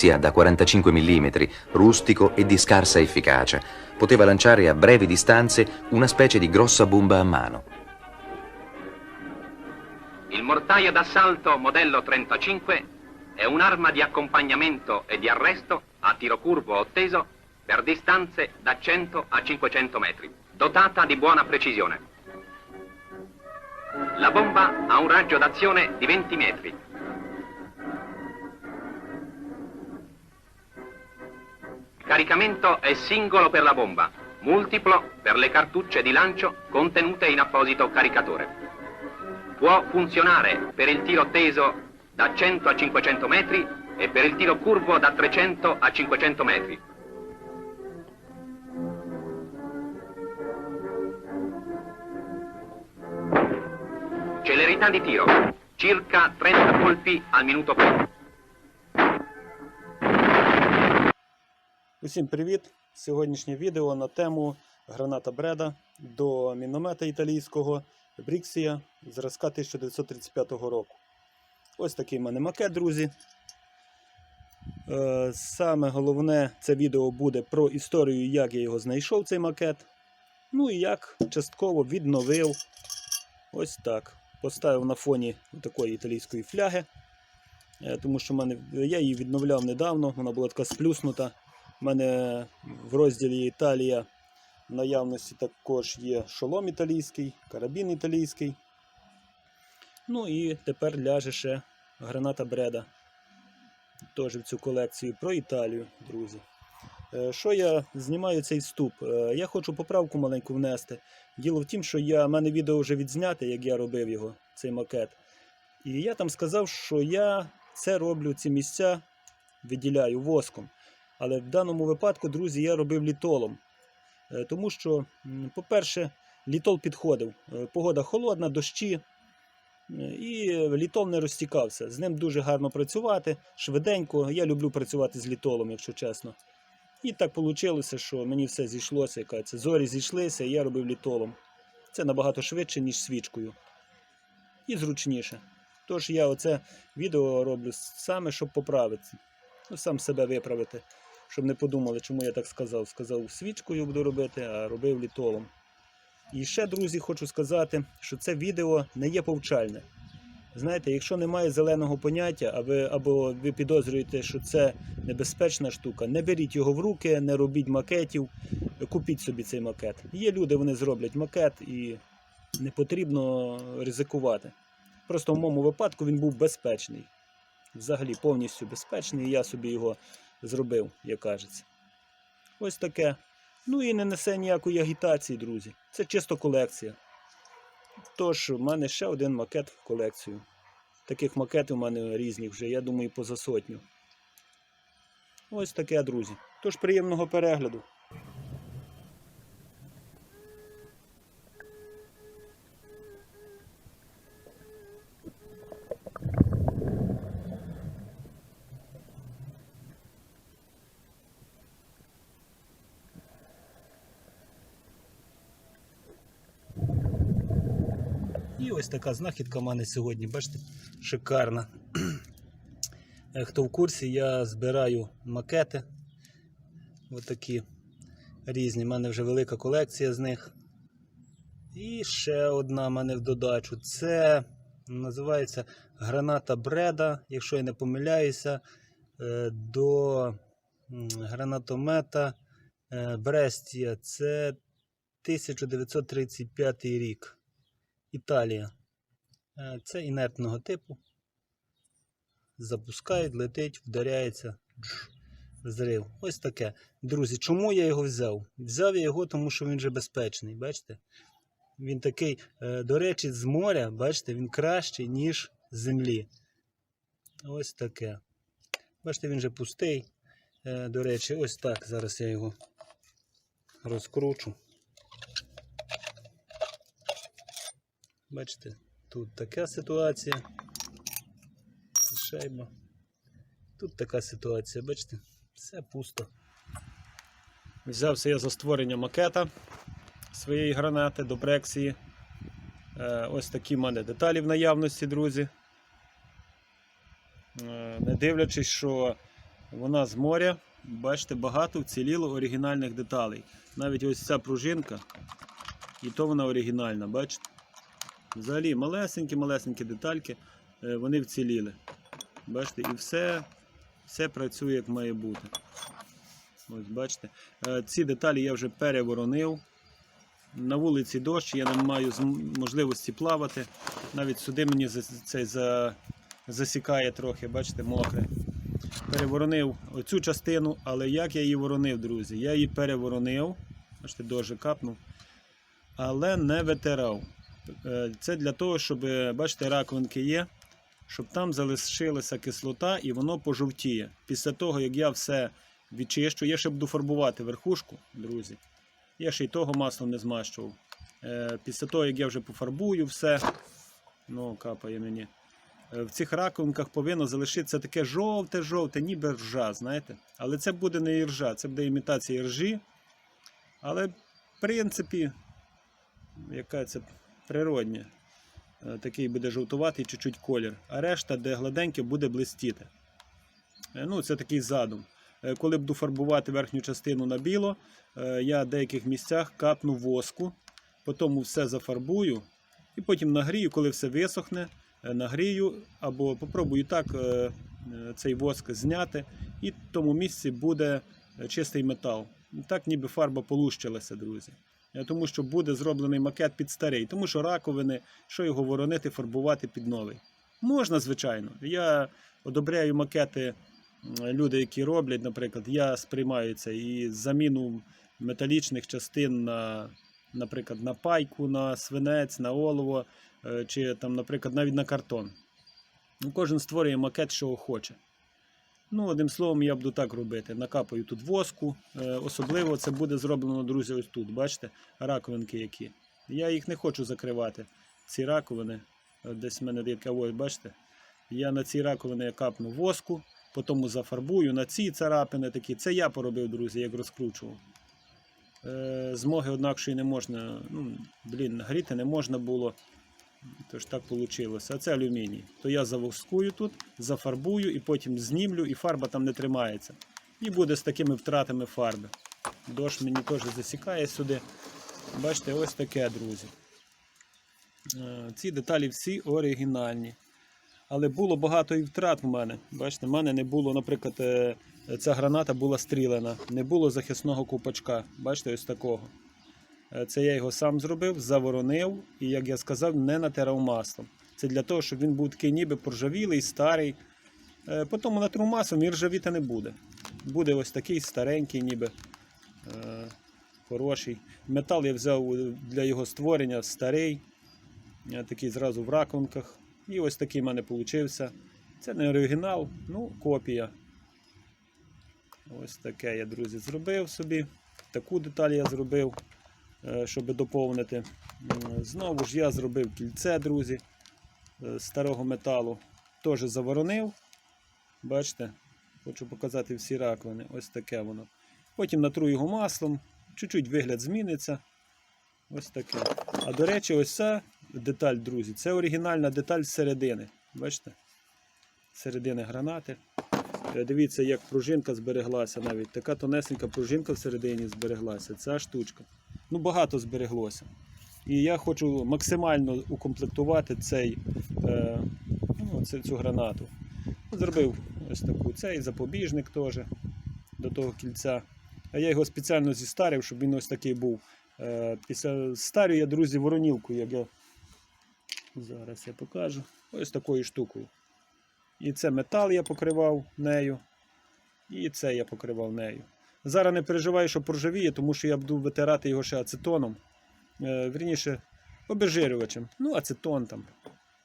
sia da 45 mm, rustico e di scarsa efficacia. Poteva lanciare a brevi distanze una specie di grossa bomba a mano. Il mortaio d'assalto modello 35 è un'arma di accompagnamento e di arresto a tiro curvo o teso per distanze da 100 a 500 metri, dotata di buona precisione. La bomba ha un raggio d'azione di 20 metri. Caricamento è singolo per la bomba, multiplo per le cartucce di lancio contenute in apposito caricatore può funzionare per il tiro teso da 100 a 500 metri e per il tiro curvo da 300 a 500 metri. Celerità di tiro, circa 30 colpi al minuto per. Усім привіт! Сьогоднішнє відео на тему граната Бреда до міномета італійського Бріксія зразка 1935 року. Ось такий в мене макет, друзі. Е, Саме головне це відео буде про історію, як я його знайшов, цей макет. Ну і як частково відновив. Ось так. Поставив на фоні такої італійської фляги. Е, Тому що мене, я її відновляв недавно, вона була така сплюснута. У мене в розділі Італія в наявності також є шолом італійський, карабін італійський. Ну і тепер ляже ще граната Бреда. Теж в цю колекцію про Італію, друзі. Е, Що я знімаю цей вступ? Е, Я хочу поправку маленьку внести. Діло в тім, що я, в мене відео вже відзняте, як я робив його, цей макет. І я там сказав, що я це роблю, ці місця виділяю воском. Але в даному випадку, друзі, я робив літолом. Е, Тому що, по-перше, літол підходив. Е, Погода холодна, дощі. е, І літол не розтікався. З ним дуже гарно працювати, швиденько. Я люблю працювати з літолом, якщо чесно. І так вийшло, що мені все зійшлося. це. Зорі зійшлися, і я робив літолом. Це набагато швидше, ніж свічкою. І зручніше. Тож я оце відео роблю саме, щоб поправити. Ну, сам себе виправити щоб не подумали, чому я так сказав. Сказав, свічкою буду робити, а робив літолом. І ще, друзі, хочу сказати, що це відео не є повчальне. Знаєте, якщо немає зеленого поняття, а або ви підозрюєте, що це небезпечна штука, не беріть його в руки, не робіть макетів, купіть собі цей макет. Є люди, вони зроблять макет і не потрібно ризикувати. Просто в моєму випадку він був безпечний. Взагалі повністю безпечний, я собі його зробив, як кажеться. Ось таке. Ну і не несе ніякої агітації, друзі. Це чисто колекція. Тож, в мене ще один макет в колекцію. Таких макетів у мене різних вже, я думаю, поза сотню. Ось таке, друзі. Тож приємного перегляду. Така знахідка в мене сьогодні, бачите, шикарна. Е, Хто в курсі, я збираю макети. Отакі різні. У мене вже велика колекція з них. І ще одна в мене в додачу. Це називається граната Бреда, якщо я не помиляюся, е, до гранатомета е, Брестія. Це 1935 рік. Італія. Е, Це інертного типу. Запускають, летить, вдаряється. Взрив. Ось таке. Друзі, чому я його взяв? Взяв я його, тому що він вже безпечний. Бачите? Він такий, е, до речі, з моря, бачите, він кращий, ніж з землі. Ось таке. Бачите, він вже пустий. Е, До речі, ось так. Зараз я його розкручу. Бачите, тут така ситуація. Шайба. Тут така ситуація, бачите, все пусто. Взявся я за створення макета своєї гранати до Брексії. Е, Ось такі в мене деталі в наявності, друзі. Е, Не дивлячись, що Вона з моря. Бачите, багато вціліло оригінальних деталей. Навіть ось ця пружинка, і то вона оригінальна, бачите? Взагалі малесенькі-малесенькі детальки, е, вони вціліли. Бачите, і все, все працює як має бути. Ось бачите. Е, Ці деталі я вже переворонив. На вулиці дощ, я не маю можливості плавати. Навіть сюди мені цей за, засікає трохи, бачите, мокре. Переворонив оцю частину, але як я її воронив, друзі? Я її переворонив. Бачите, дощ капнув. Але не витирав. Е, Це для того, щоб, е, бачите, раковинки є, щоб там залишилася кислота і воно пожовтіє. Після того, як я все відчищу, я ще буду фарбувати верхушку, друзі. Я ще й того маслом не змащував. Е, Після того, як я вже пофарбую все, ну, капає мені. В цих раковинках повинно залишитися таке жовте-жовте, ніби ржа, знаєте. Але це буде не іржа, це буде імітація ржі. Але, в принципі, яка це природня. Е, Такий буде жовтуватий чуть-чуть колір. А решта, де гладеньке, буде блистіти. Е, Ну, це такий задум. Е, Коли буду фарбувати верхню частину на біло, я в деяких місцях капну воску, потім все зафарбую і потім нагрію, коли все висохне, нагрію або попробую так цей воск зняти, і в тому місці буде чистий метал. Так ніби фарба полущилася, друзі. Е, Тому що буде зроблений макет під старий, тому що раковини, що його воронити, фарбувати під новий. Можна, звичайно. Я одобряю макети люди, які роблять, наприклад, я сприймаю це і заміну металічних частин на, наприклад, на пайку, на свинець, на олово, е, чи там, наприклад, навіть на картон. Кожен створює макет, що хоче. Ну, одним словом, я буду так робити. Накапаю тут воску. Е, Особливо це буде зроблено, друзі, ось тут. Бачите, раковинки які. Я їх не хочу закривати. Ці раковини. Десь в мене яка ось, бачите. Я на ці раковини капну воску, потім зафарбую на ці царапини такі. Це я поробив, друзі, як розкручував. Е, змоги однакшої не можна. Ну, блін, нагріти не можна було. Тож так вийшло. А це алюміній. То я завоскую тут, зафарбую і потім знімлю, і фарба там не тримається. І буде з такими втратами фарби. Дощ мені теж засікає сюди. Бачите, ось таке, друзі. Е, Ці деталі всі оригінальні. Але було багато і втрат в мене. Бачите, в мене не було, наприклад, е, ця граната була стрілена, не було захисного купачка. Бачите, ось такого. Е, Це я його сам зробив, заворонив і, як я сказав, не натирав маслом. Це для того, щоб він був такий ніби поржавілий, старий. Е, Потім натру маслом і ржавіти не буде. Буде ось такий старенький, ніби е, хороший. Метал я взяв для його створення старий, такий зразу в раковинках. І ось такий в мене получився. Це не оригінал, ну, копія. Ось таке я, друзі, зробив собі. Таку деталь я зробив, щоб доповнити. Знову ж я зробив кільце, друзі, е, старого металу. Теж заворонив. Бачите, хочу показати всі раковини. Ось таке воно. Потім натру його маслом, чуть-чуть вигляд зміниться. Ось таке. А до речі, ось ця деталь, друзі, це оригінальна деталь середини. Бачите? Середини гранати. Е, Дивіться, як пружинка збереглася навіть. Така тонесенька пружинка всередині збереглася. Ця штучка. Ну, багато збереглося. І я хочу максимально укомплектувати цей, е, ну, цю, гранату. Зробив ось таку цей запобіжник теж до того кільця. А я його спеціально зістарив, щоб він ось такий був. Е, Після старю я, друзі, воронілку, як я зараз я покажу. Ось такою штукою. І це метал я покривав нею. І це я покривав нею. Зараз не переживаю, що поржавіє, тому що я буду витирати його ще ацетоном. Е, вірніше, обезжирювачем. Ну, ацетон там.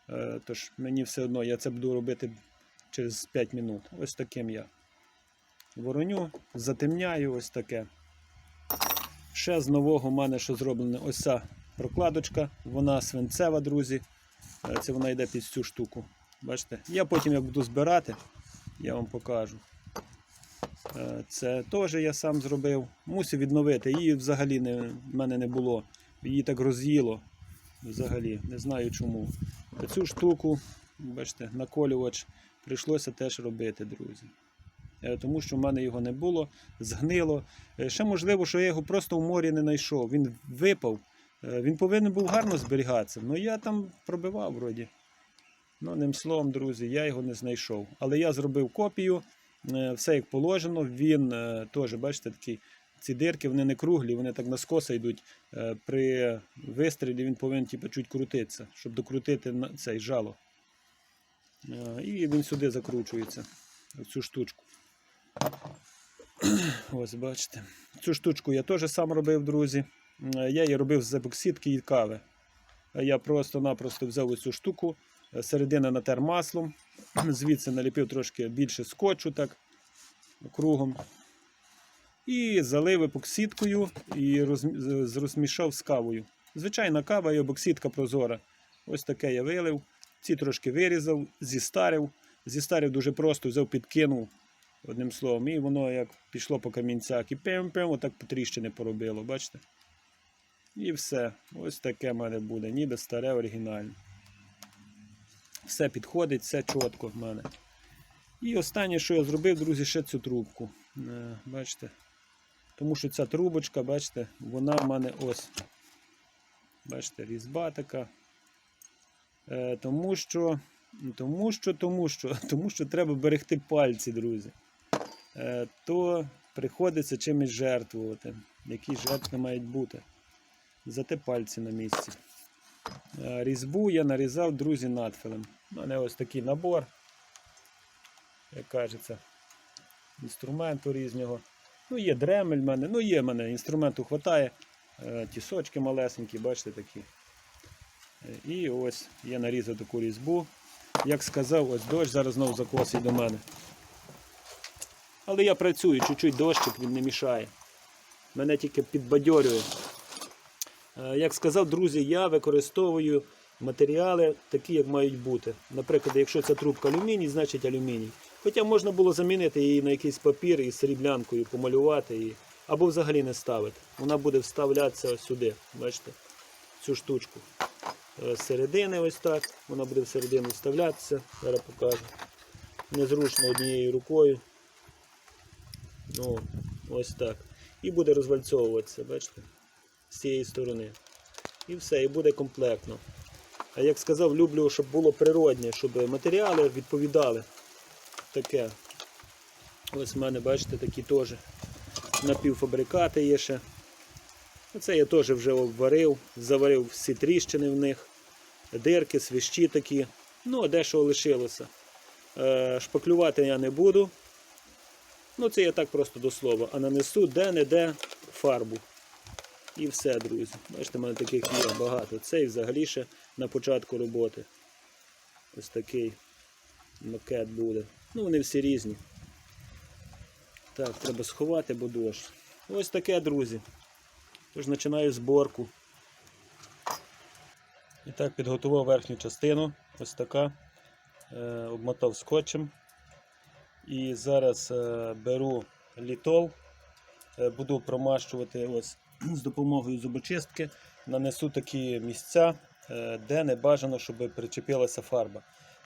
Е, тож мені все одно я це буду робити через 5 минут. Ось таким я. Вороню, затемняю, ось таке. Ще з нового в мене що зроблено ось ця прокладочка. Вона свинцева, друзі. Е, Це вона йде під цю штуку. Бачите? Я потім як буду збирати, я вам покажу. Е, Це теж я сам зробив. Мусив відновити. Її взагалі не, в мене не було. Її так роз'їло. Взагалі, не знаю чому. Цю штуку, бачите, наколювач прийшлося теж робити, друзі. е, тому що в мене його не було, згнило. Е, Ще можливо, що я його просто в морі не знайшов. Він випав. Він повинен був гарно зберігатися. Ну я там пробивав вроді. Ну, одним словом, друзі, я його не знайшов. Але я зробив копію, все як положено. Він е, теж, бачите, такий. Ці дирки вони не круглі, вони так на скоса йдуть. Е, При вистрілі він повинен типу, чуть крутитися, щоб докрутити цей жало. Е, І він сюди закручується, в цю штучку. Ось бачите. Цю штучку я теж сам робив, друзі. Е, Я її робив з епоксидки і кави. Е, Я просто-напросто взяв оцю штуку, е, середина натер маслом, звідси наліпив трошки більше скотчу так, кругом. І залив епоксидкою і розмішав з кавою. Звичайна кава і епоксидка прозора. Ось таке я вилив. Ці трошки вирізав, зістарив. Зістарив дуже просто, взяв, підкинув одним словом. І воно як пішло по камінцях. І пем-пем, отак потріщини поробило, бачите? І все. Ось таке в мене буде, ніби старе оригінальне. Все підходить, все чітко в мене. І останнє, що я зробив, друзі, ще цю трубку. Е, Бачите? Тому що ця трубочка, бачите, вона в мене ось. Бачите, різьба така. Е, тому що, тому що, тому що, тому що треба берегти пальці, друзі. Е, то приходиться чимось жертвувати. Які жертви мають бути. Зате пальці на місці. Різьбу я нарізав, друзі, надфилем. У мене ось такий набор. Як кажеться, інструменту різного. Ну, є дремель в мене, ну є в мене, інструменту хватає. Е, Тісочки малесенькі, бачите такі. Е, І ось я нарізав таку різьбу. Як сказав, ось дощ зараз знову закосить до мене. Але я працюю, чуть-чуть дощик він не мішає. Мене тільки підбадьорює. Е, Як сказав, друзі, я використовую матеріали такі, як мають бути. Наприклад, якщо ця трубка алюміній, значить алюміній. Хоча можна було замінити її на якийсь папір із сріблянкою, помалювати її, або взагалі не ставити. Вона буде вставлятися сюди, бачите, цю штучку. Е, З середини ось так. Вона буде всередину вставлятися. Зараз покажу. Незручно однією рукою. Ну, ось так. І буде розвальцовуватися, бачите, з цієї сторони. І все, і буде комплектно. А як сказав, люблю, щоб було природне, щоб матеріали відповідали. Таке. Ось в мене, бачите, такі теж напівфабрикати є ще. Оце я теж вже обварив, заварив всі тріщини в них, дирки, свищі такі. Ну, а дещо лишилося. Е, шпаклювати я не буду. Ну, це я так просто до слова. А нанесу де-не-де фарбу. І все, друзі. Бачите, в мене таких є багато. Цей взагалі ще на початку роботи. Ось такий макет буде. Ну, вони всі різні. Так, треба сховати, бо дощ. Ось таке, друзі. Тож починаю зборку. І так, підготував верхню частину. Ось така. Е, обмотав скотчем. І зараз е, беру літол, е, буду промащувати ось з допомогою зубочистки. Нанесу такі місця, де не бажано, щоб причепилася фарба.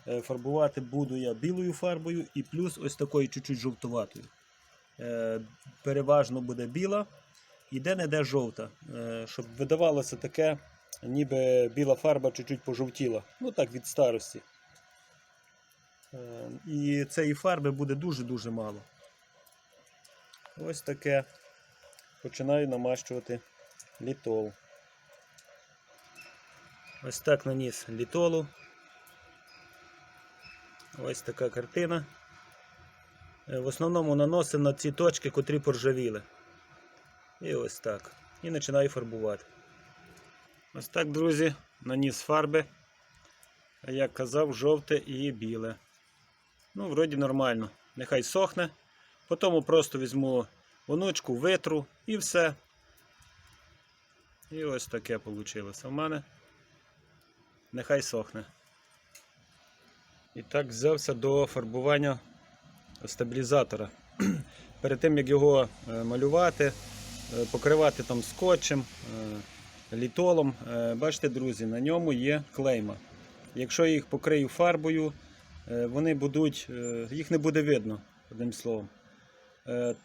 Е, Фарбувати буду я білою фарбою і плюс ось такою чуть-чуть жовтуватою. Е, Переважно буде біла і де-не-де жовта, е, щоб видавалося таке, ніби біла фарба чуть-чуть пожовтіла. Ну так, від старості. Е, І цієї фарби буде дуже-дуже мало. Ось таке. Починаю намащувати літол. Ось так наніс літолу. Ось така картина. Е, В основному наносив на ці точки, котрі поржавіли. І ось так. І починаю фарбувати. Ось так, друзі, наніс фарби. Як казав, жовте і біле. Ну, вроді нормально. Нехай сохне. Потім просто візьму онучку, витру і все. І ось таке вийшло в мене. Нехай сохне. І так взявся до фарбування стабілізатора. Перед тим як його е, малювати, е, покривати там скотчем, е, літолом, бачите, друзі, на ньому є клейма. Якщо я їх покрию фарбою, вони будуть, їх не буде видно, одним словом.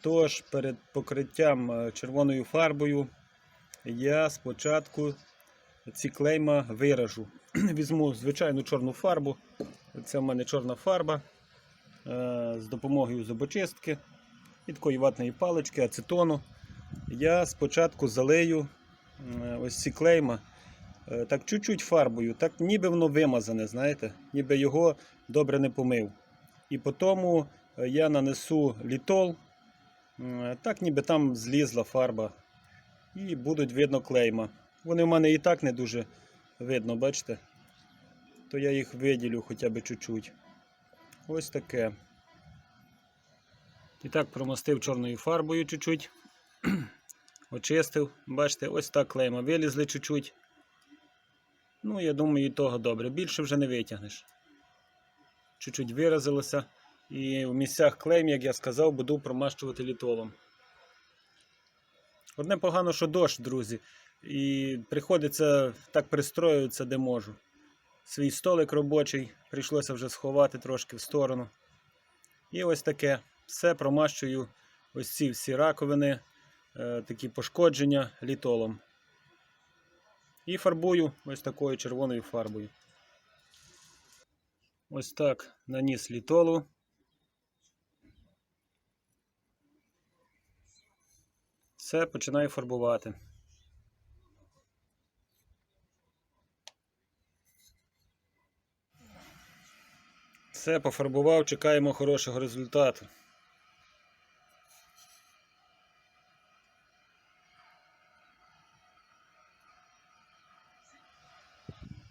Тож перед покриттям червоною фарбою я спочатку ці клейма виражу. Візьму звичайну чорну фарбу. Це в мене чорна фарба е, з допомогою зубочистки і такої ватної палички, ацетону. Я спочатку залию е, ось ці клейма е, так чуть-чуть фарбою, так ніби воно вимазане, знаєте, ніби його добре не помив. І потім я нанесу літол, так ніби там злізла фарба. І будуть видно клейма. Вони в мене і так не дуже видно, бачите? То я їх виділю хоча б чуть-чуть. Ось таке. І так промастив чорною фарбою чуть-чуть. Очистив. Бачите, ось так клейма вилізли чуть-чуть. Ну, я думаю, і того добре. Більше вже не витягнеш. Чуть-чуть виразилося. І в місцях клейм, як я сказав, буду промащувати літолом. Одне погано, що дощ, друзі. І приходиться так пристроюватися, де можу. Свій столик робочий прийшлося вже сховати трошки в сторону. І ось таке. Все промащую ось ці всі раковини, е, такі пошкодження літолом. І фарбую ось такою червоною фарбою. Ось так наніс літолу. Все, починаю фарбувати. Все, пофарбував, чекаємо хорошого результату.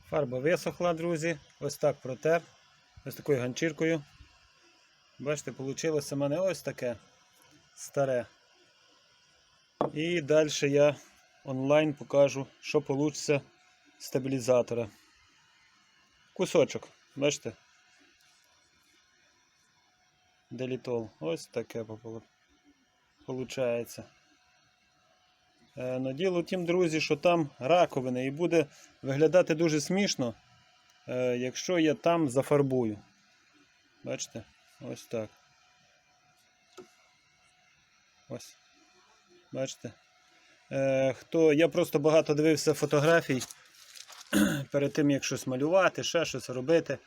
Фарба висохла, друзі. Ось так протер. Ось такою ганчіркою. Бачите, вийшло в мене ось таке старе. І далі я онлайн покажу, що вийде стабілізатора. Кусочок, бачите? Делітол. Ось таке виходить. Е, Но діло в тім, друзі, що там раковини і буде виглядати дуже смішно, е, якщо я там зафарбую. Бачите? Ось так. Ось. Бачите? Е, хто, Я просто багато дивився фотографій перед тим, як щось малювати, ще щось робити.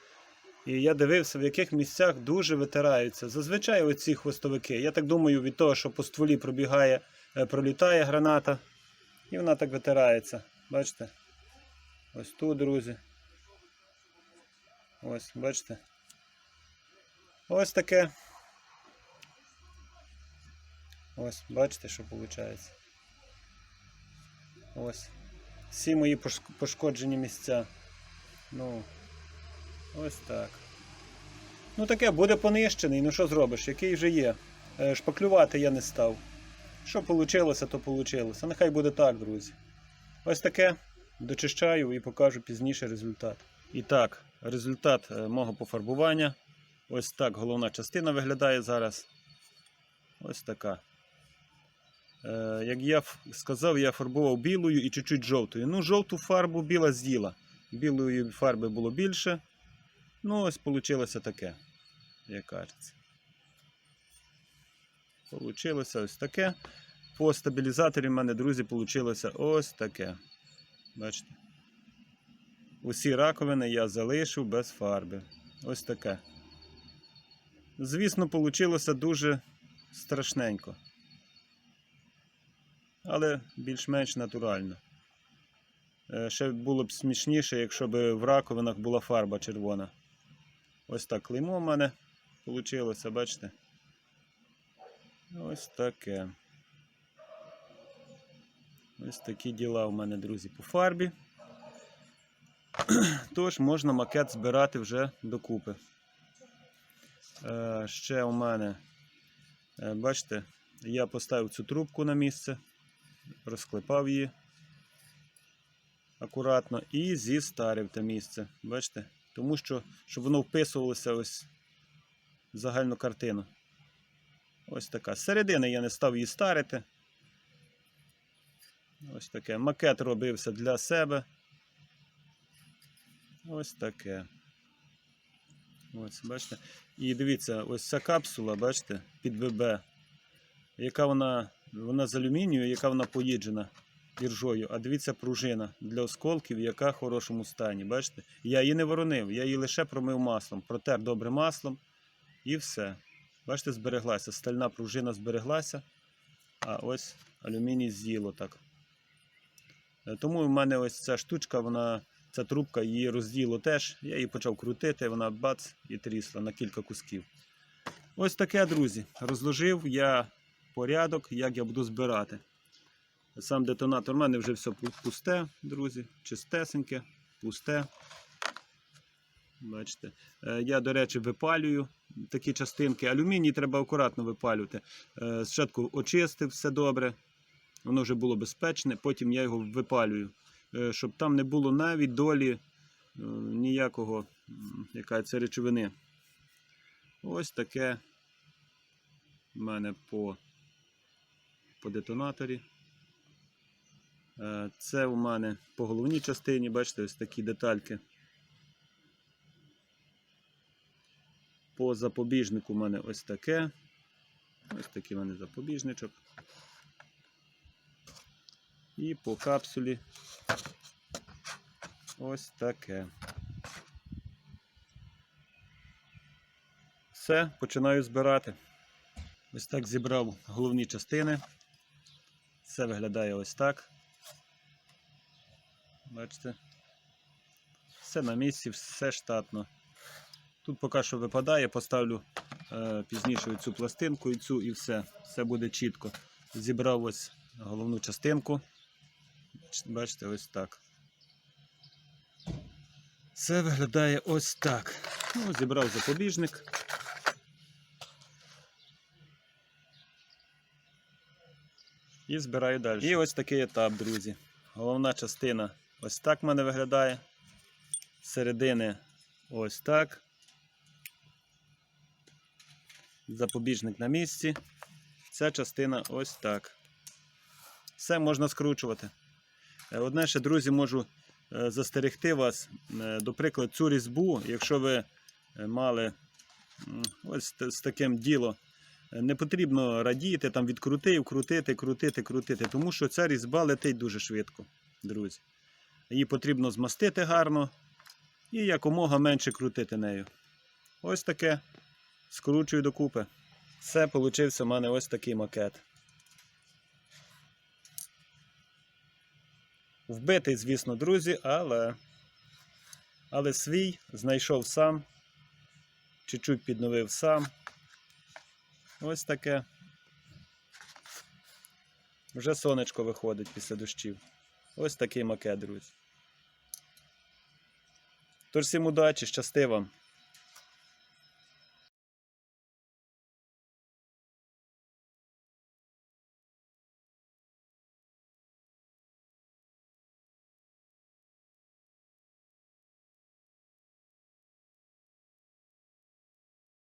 І я дивився, в яких місцях дуже витираються. Зазвичай оці хвостовики. Я так думаю, від того, що по стволі пробігає, е, пролітає граната. І вона так витирається. Бачите? Ось тут, друзі. Ось, бачите? Ось таке. Ось, бачите, що виходить. Ось. Всі мої пошкоджені місця. Ну, ось так. Ну таке буде понищений, ну що зробиш, який вже є. Е, Шпаклювати я не став. Що вийшло, то вийшло. Нехай буде так, друзі. Ось таке. Дочищаю і покажу пізніше результат. І так, результат е, мого пофарбування. Ось так головна частина виглядає зараз. Ось така. Е, як я сказав, я фарбував білою і чуть-чуть жовтою. Ну, жовту фарбу біла з'їла. Білої фарби було більше. Ну, ось вийшло таке, як кажеться. Получилося ось таке. По стабілізаторі в мене, друзі, вийшло ось таке. Бачите? Усі раковини я залишив без фарби. Ось таке. Звісно, вийшло дуже страшненько. Але більш-менш натурально. Е, Ще було б смішніше, якщо б в раковинах була фарба червона. Ось так клеймо в мене вийшло, бачите? Ось таке. Ось такі діла у мене, друзі, по фарбі. Тож можна макет збирати вже докупи. Е, ще у мене, е, бачите, я поставив цю трубку на місце, розклепав її акуратно і зістарив те місце. Бачите? Тому що, щоб воно вписувалося ось в загальну картину. Ось така. З середини я не став її старити. Ось таке. Макет робився для себе. Ось таке. Ось, бачите. І дивіться, ось ця капсула, бачите, під ВБ. яка вона, вона з алюмінію, яка вона поїджена іржою. А дивіться, пружина для осколків, яка в хорошому стані. Бачите? Я її не воронив, я її лише промив маслом, протер добре маслом і все. Бачите, збереглася. Стальна пружина збереглася, а ось алюміній з'їло так. Е, Тому в мене ось ця штучка, вона, ця трубка її розділо теж. Я її почав крутити, вона бац і трісла на кілька кусків. Ось таке, друзі. Розложив я порядок, як я буду збирати. Сам детонатор у мене вже все пусте, друзі, чистесеньке, пусте. Бачите. Е, Я, до речі, випалюю такі частинки. Алюміній треба акуратно випалювати. Е, Спочатку очистив все добре, воно вже було безпечне, потім я його випалюю, е, щоб там не було навіть долі ніякого яка це речовини. Ось таке в мене по, по детонаторі. Е, Це у мене по головній частині, бачите, ось такі детальки. По запобіжнику у мене ось таке. Ось такий у мене запобіжничок. І по капсулі ось таке. Все, починаю збирати. Ось так зібрав головні частини. Все виглядає ось так. Бачите? Все на місці, все штатно. Тут поки що випадає, поставлю е, пізніше цю пластинку і цю і все. Все буде чітко. Зібрав ось головну частинку. Бачите, ось так. Все виглядає ось так. Ну, зібрав запобіжник. І збираю далі. І ось такий етап, друзі. Головна частина ось так в мене виглядає. Середини ось так. Запобіжник на місці. Ця частина ось так. Все можна скручувати. Е, Одне ще, друзі, можу е, застерегти вас. Е, До прикладу, цю різьбу, якщо ви мали ось з таким діло, не потрібно радіти, там відкрутив, крутити, крутити, крутити, тому що ця різьба летить дуже швидко, друзі. Її потрібно змастити гарно і якомога менше крутити нею. Ось таке. Скручую докупи. Все, получився в мене ось такий макет. Вбитий, звісно, друзі, але, але свій знайшов сам. Чуть-чуть підновив сам. Ось таке. Вже сонечко виходить після дощів. Ось такий макет, друзі. Тож всім удачі, щасти вам!